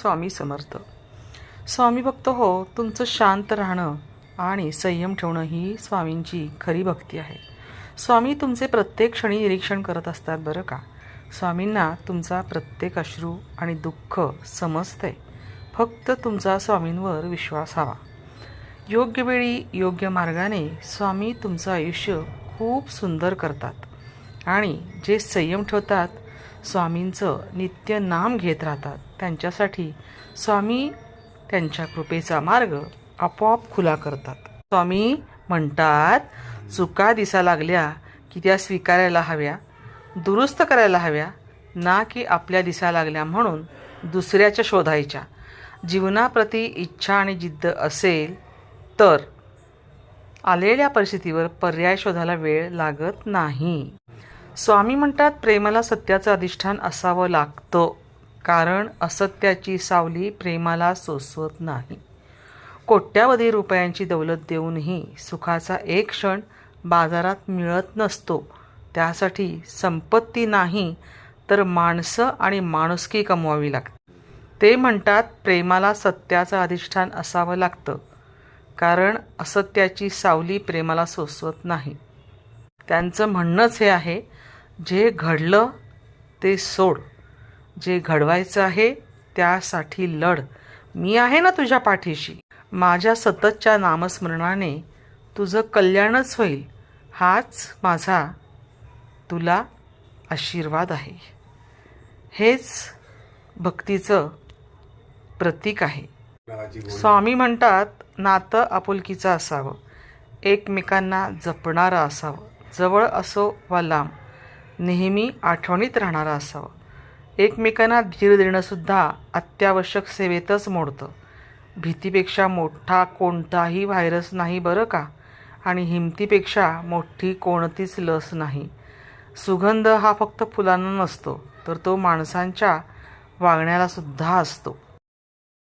स्वामी समर्थ. स्वामी भक्त हो तुमचं शांत राहणं आणि संयम ठेवणं ही स्वामींची खरी भक्ती आहे. स्वामी तुमचे प्रत्येक क्षणी निरीक्षण करत असतात बरं का? स्वामींना तुमचा प्रत्येक अश्रू आणि दुःख समजतंय. फक्त तुमचा स्वामींवर विश्वास हवा. योग्य वेळी योग्य मार्गाने स्वामी तुमचं आयुष्य खूप सुंदर करतात आणि जे संयम ठेवतात स्वामींचं नित्य नाम घेत राहतात. त्यांच्यासाठी स्वामी त्यांच्या कृपेचा मार्ग आपोआप खुला करतात. स्वामी म्हणतात चुका दिसा लागल्या की त्या स्वीकारायला हव्या दुरुस्त करायला हव्या ना की आपल्या दिसा लागल्या म्हणून दुसऱ्याच्या शोधायच्या. जीवनाप्रती इच्छा आणि जिद्द असेल तर आलेल्या परिस्थितीवर पर्याय शोधायला वेळ लागत नाही. स्वामी म्हणतात प्रेमाला सत्याचं अधिष्ठान असावं लागतं कारण असत्याची सावली प्रेमाला सोसवत नाही. कोट्यावधी रुपयांची दौलत देऊनही सुखाचा एक क्षण बाजारात मिळत नसतो. त्यासाठी संपत्ती नाही तर माणसं आणि माणुसकी कमवावी लागते. ते म्हणतात प्रेमाला सत्याचं अधिष्ठान असावं लागतं कारण असत्याची सावली प्रेमाला सोसवत नाही. त्यांचं म्हणणंच हे आहे जे घडलं ते सोड. जे घडवायचं आहे त्यासाठी लढ. मी आहे ना तुझ्या पाठीशी. माझ्या सततच्या नामस्मरणाने तुझं कल्याणच होईल. हाच माझा तुला आशीर्वाद आहे. हेच भक्तीचं प्रतीक आहे. स्वामी म्हणतात नातं आपुलकीचं असावं. एकमेकांना जपणारं असावं. जवळ असो वा लांब. नेहमी आठवणीत राहणारं असावं. एकमेकांना धीर देणंसुद्धा अत्यावश्यक सेवेतच मोडतं. भीतीपेक्षा मोठा कोणताही व्हायरस नाही बरं का? आणि हिमतीपेक्षा मोठी कोणतीच लस नाही. सुगंध हा फक्त फुलांना नसतो तर तो माणसांच्या वागण्यालासुद्धा असतो.